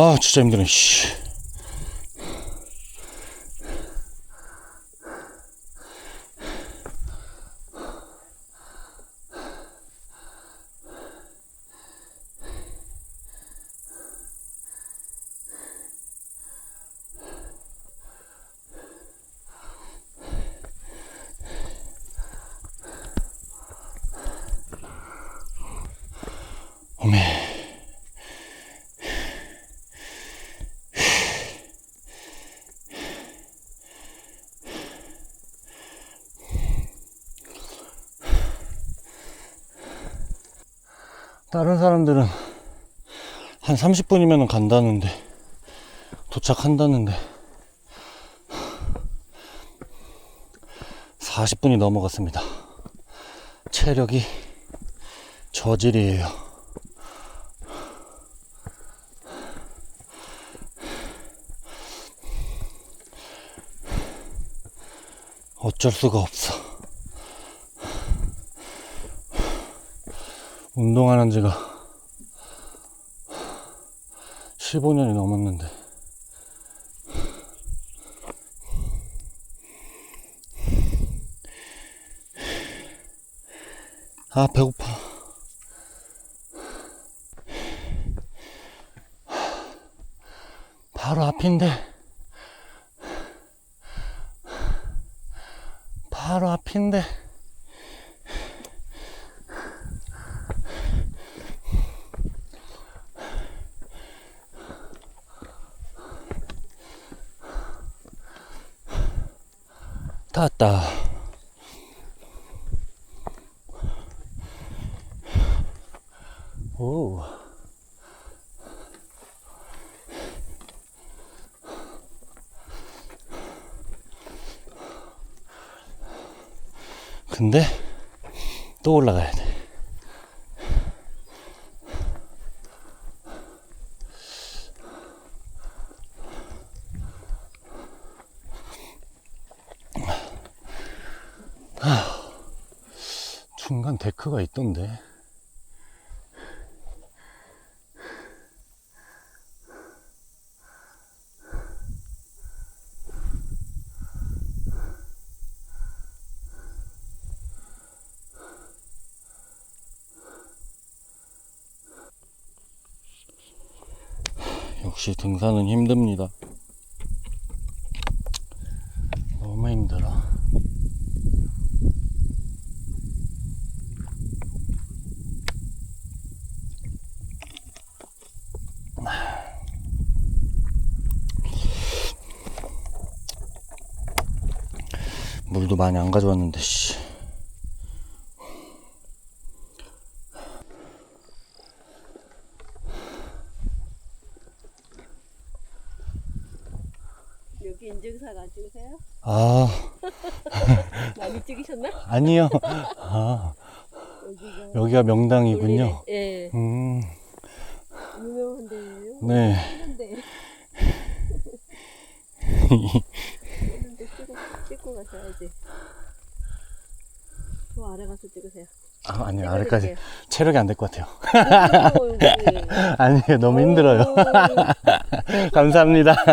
아 진짜 힘드네 씨. 어메 다른 사람들은 한 30분이면 간다는데 도착한다는데 40분이 넘어갔습니다. 체력이 저질이에요. 어쩔 수가 없어. 운동하는 지가 15년이 넘었는데. 아, 배고파. 바로 앞인데. 바로 앞인데. 왔다. 오. 근데 또 올라가야 돼. 하, 데크가 있던데. 역시 등산은 힘듭니다. 너무 힘들어. 물도 많이 안 가져왔는데, 씨. 여기 인증사가 안 찍으세요? 아, 많이 찍으셨나? 아니요. 아, 여기가 여기가 명당이군요. 예, 음, 유명한 데예요. 네. 한데. 찍고 가셔야지. 저 아래 가서 찍으세요. 아, 아니요. 아래까지 찍어드릴게요. 체력이 안 될 것 같아요. 오, 여기. 아니요. 너무 힘들어요. 오, 감사합니다.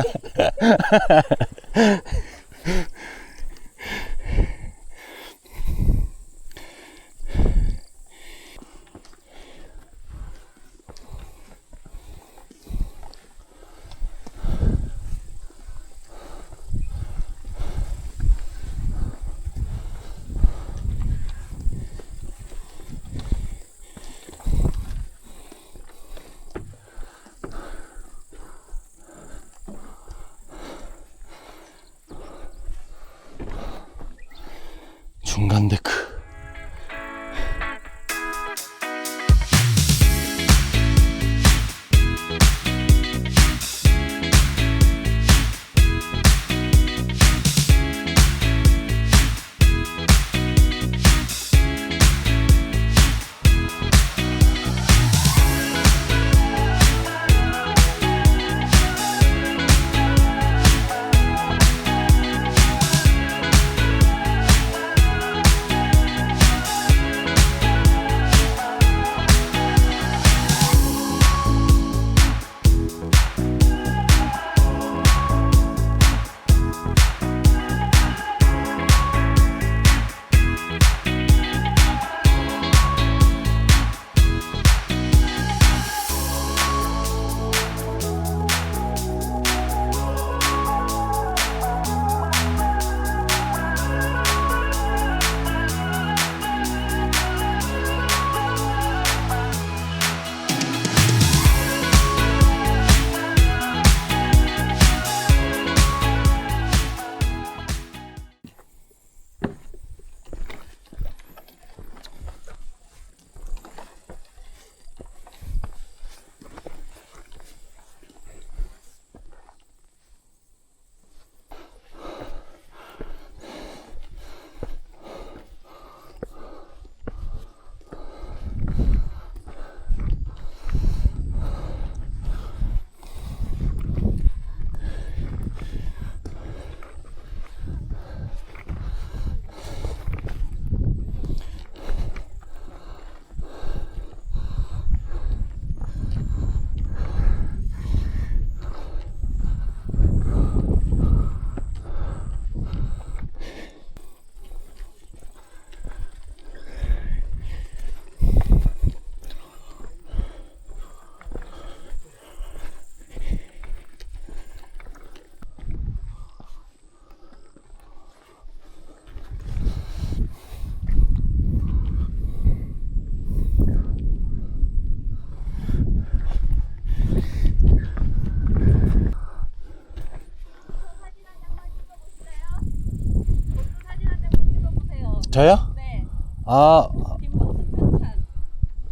저요? 네. 아, 뒷모습.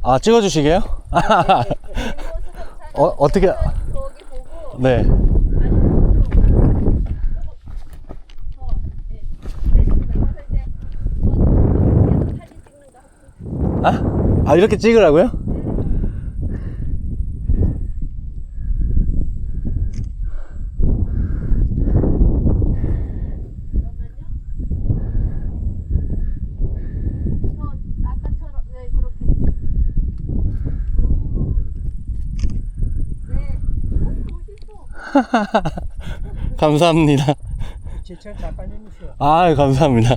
아 찍어주시게요? 뒷모습 협찬. 어, 어떻게- 저기 보고. 네. 예. 아? 아 이렇게 찍으라고요? 저 아까처럼 네 그렇게. 네. 멋있어. 감사합니다. 제철 작가님이시여. 아 감사합니다.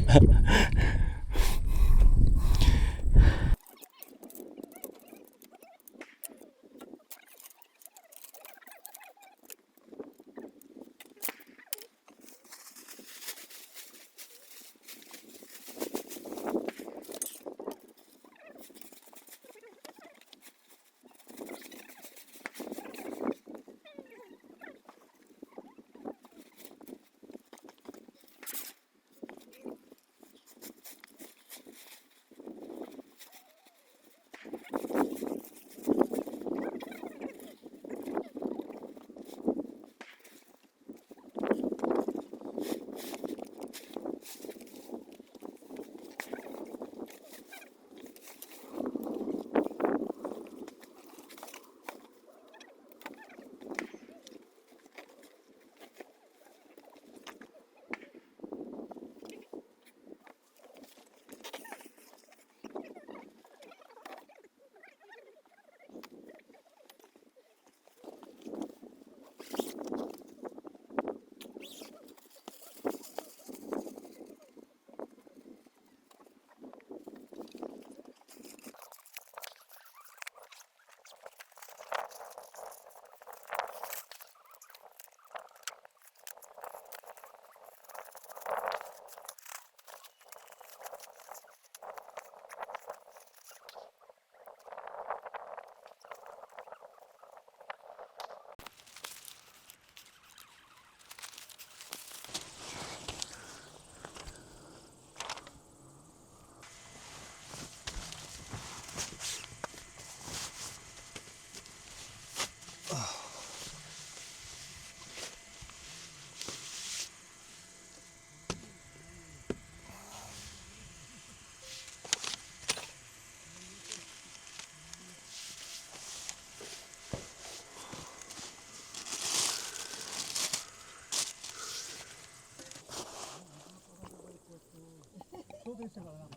ça va. Là.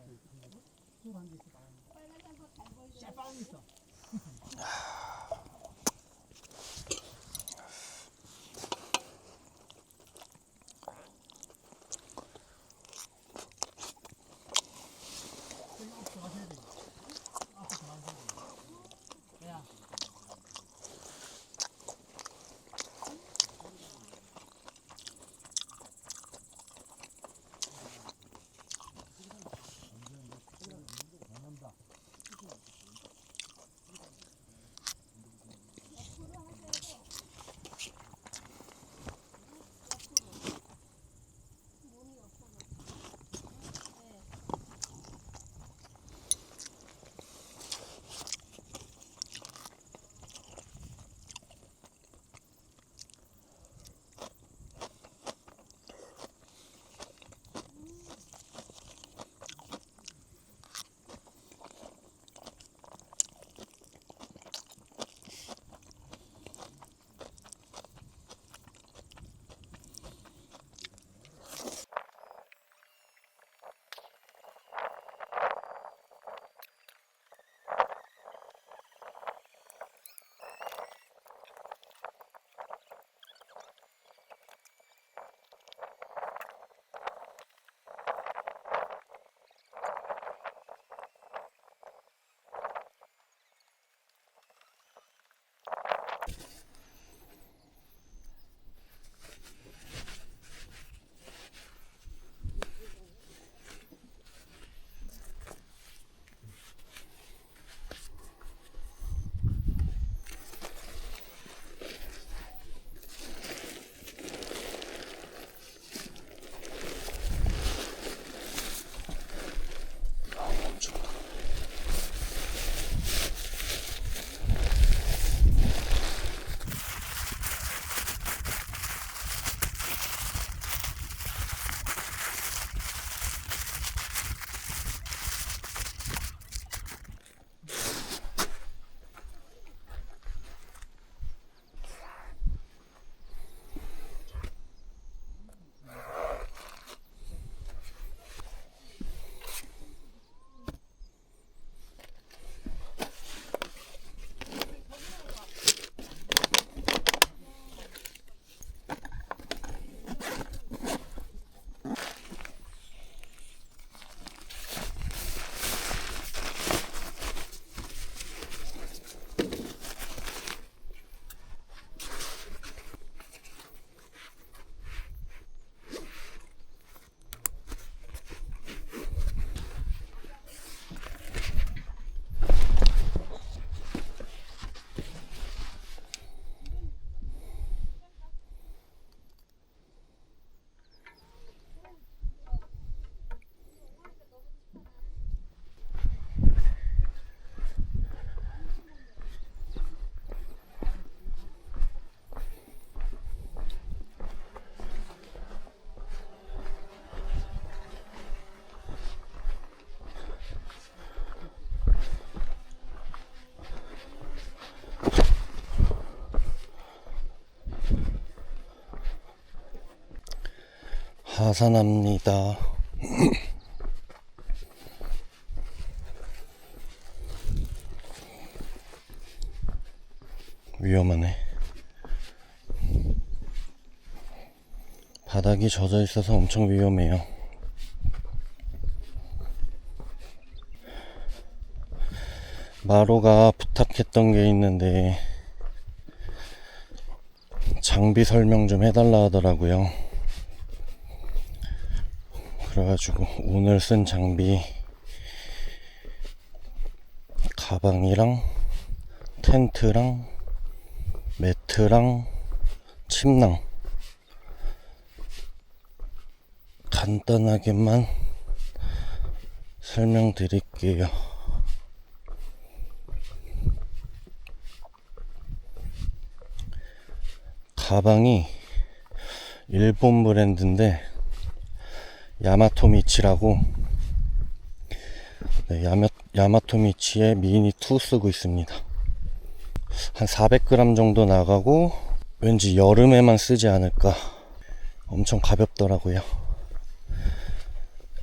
하산합니다. 위험하네. 바닥이 젖어 있어서 엄청 위험해요. 마로가 부탁했던 게 있는데 장비 설명 좀 해달라 하더라고요. 그래가지고 오늘 쓴 장비 가방이랑 텐트랑 매트랑 침낭 간단하게만 설명드릴게요. 가방이 일본 브랜드인데 야마토미치라고 네, 야마, 야마토미치의 미니 2 쓰고 있습니다. 한 400g 정도 나가고 왠지 여름에만 쓰지 않을까 엄청 가볍더라고요.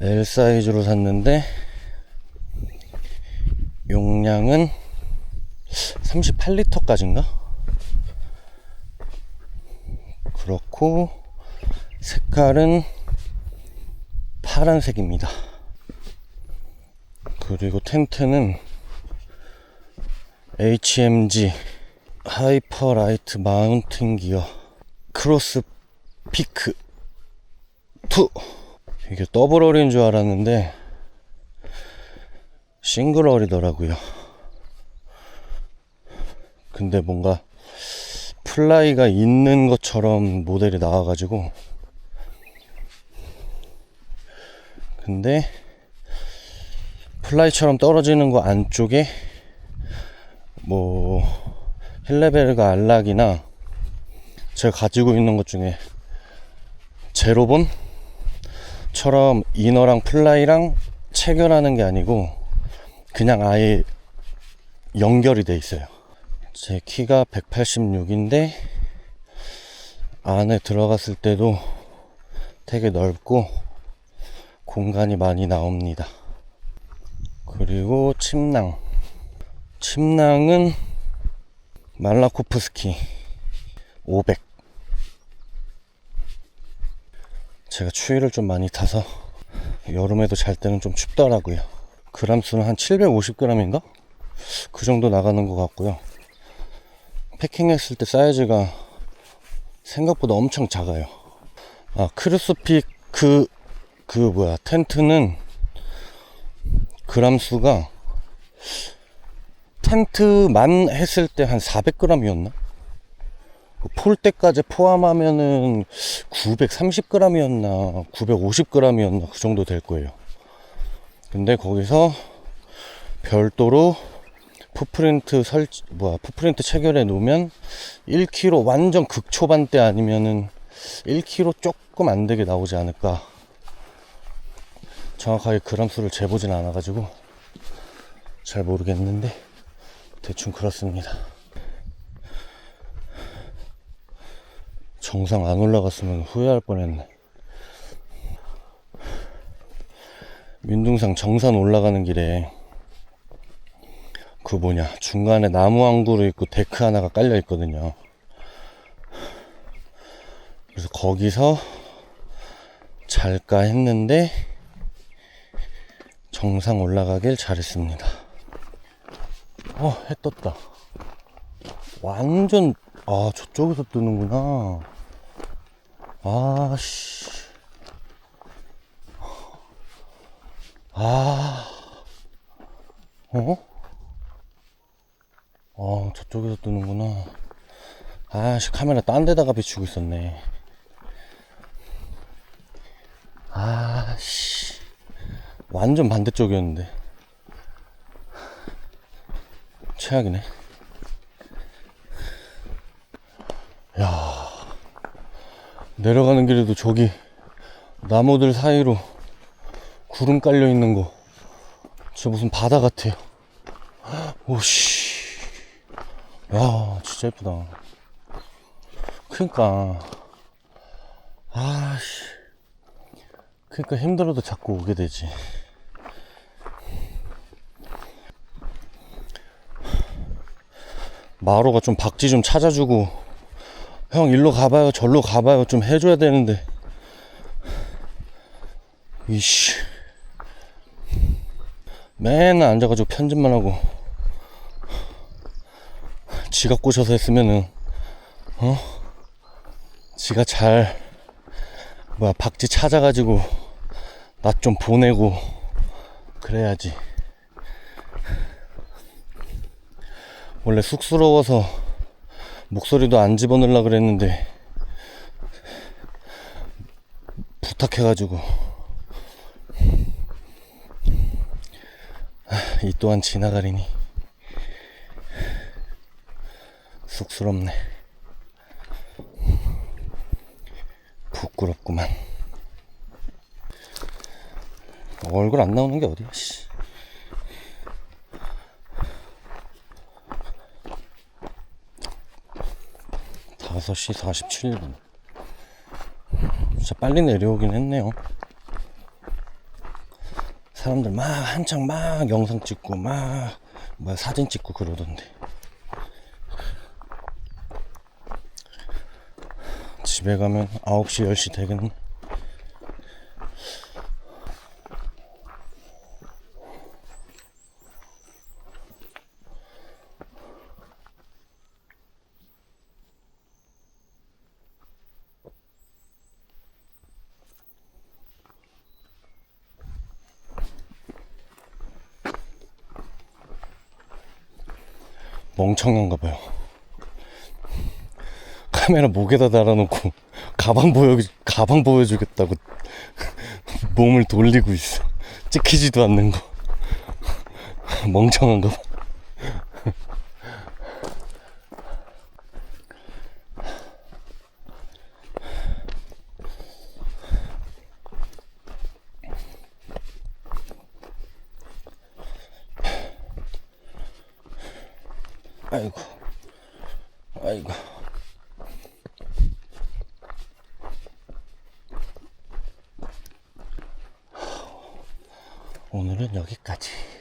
L 사이즈로 샀는데 용량은 38리터까지인가? 그렇고 색깔은 파란색입니다. 그리고 텐트는 HMG 하이퍼 라이트 마운틴 기어 크로스 피크 2 이게 더블 어리인 줄 알았는데 싱글 어리더라고요. 근데 뭔가 플라이가 있는 것처럼 모델이 나와가지고 근데 플라이처럼 떨어지는 거 안쪽에 뭐 힐레베르가 알락이나 제가 가지고 있는 것 중에 제로본처럼 이너랑 플라이랑 체결하는 게 아니고 그냥 아예 연결이 돼 있어요. 제 키가 186인데 안에 들어갔을 때도 되게 넓고 공간이 많이 나옵니다. 그리고 침낭. 침낭은 말라코프스키 500. 제가 추위를 좀 많이 타서 여름에도 잘 때는 좀 춥더라고요. 그람 수는 한 750g인가? 그 정도 나가는 것 같고요. 패킹했을 때 사이즈가 생각보다 엄청 작아요. 아, 크루스픽 그, 그 뭐야, 텐트는 그람 수가 텐트만 했을 때 한 400g이었나? 폴대까지 포함하면은 930g이었나, 950g이었나, 그 정도 될 거예요. 근데 거기서 별도로 푸프린트 설 뭐야 푸프린트 체결해 놓으면 1kg 완전 극초반대 아니면은 1kg 조금 안 되게 나오지 않을까 정확하게 그람 수를 재보진 않아 가지고 잘 모르겠는데 대충 그렇습니다. 정상 안 올라갔으면 후회할 뻔했네. 민둥상 정산 올라가는 길에 그 뭐냐 중간에 나무 항구로 있고 데크 하나가 깔려 있거든요. 그래서 거기서 잘까 했는데 정상 올라가길 잘했습니다 어 해 떴다 완전 아 저쪽에서 뜨는구나 아 씨 아 어? 아, 저쪽에서 뜨는구나. 아씨, 카메라 딴 데다가 비추고 있었네. 아씨. 완전 반대쪽이었는데. 최악이네. 야 내려가는 길에도 저기 나무들 사이로 구름 깔려 있는 거. 진짜 무슨 바다 같아요. 오씨. 야, 진짜 예쁘다. 그니까. 아씨. 그러니까 힘들어도 자꾸 오게 되지. 마로가 좀 박쥐 좀 찾아주고 형 일로 가봐요 절로 가봐요 좀 해줘야 되는데. 이씨. 맨날 앉아가지고 편집만 하고. 지가 꼬셔서 했으면은 어? 지가 잘 뭐야 박쥐 찾아가지고 나 좀 보내고 그래야지 원래 쑥스러워서 목소리도 안 집어넣으려 그랬는데 부탁해가지고. 아, 이 또한 지나가리니 쑥스럽네. 부끄럽구만. 얼굴 안 나오는 게 어디야 씨. 다섯 시 47분. 진짜 빨리 내려오긴 했네요. 사람들 막 한창 막 영상 찍고 막 뭐야 사진 찍고 그러던데. 집에 가면 9시 10시 되겠네. 멍청한가 봐요. 카메라 목에다 달아놓고 가방 보여 가방 보여주겠다고 몸을 돌리고 있어. 찍히지도 않는 거. 멍청한가 봐. 아이고, 아이고. 오늘은 여기까지.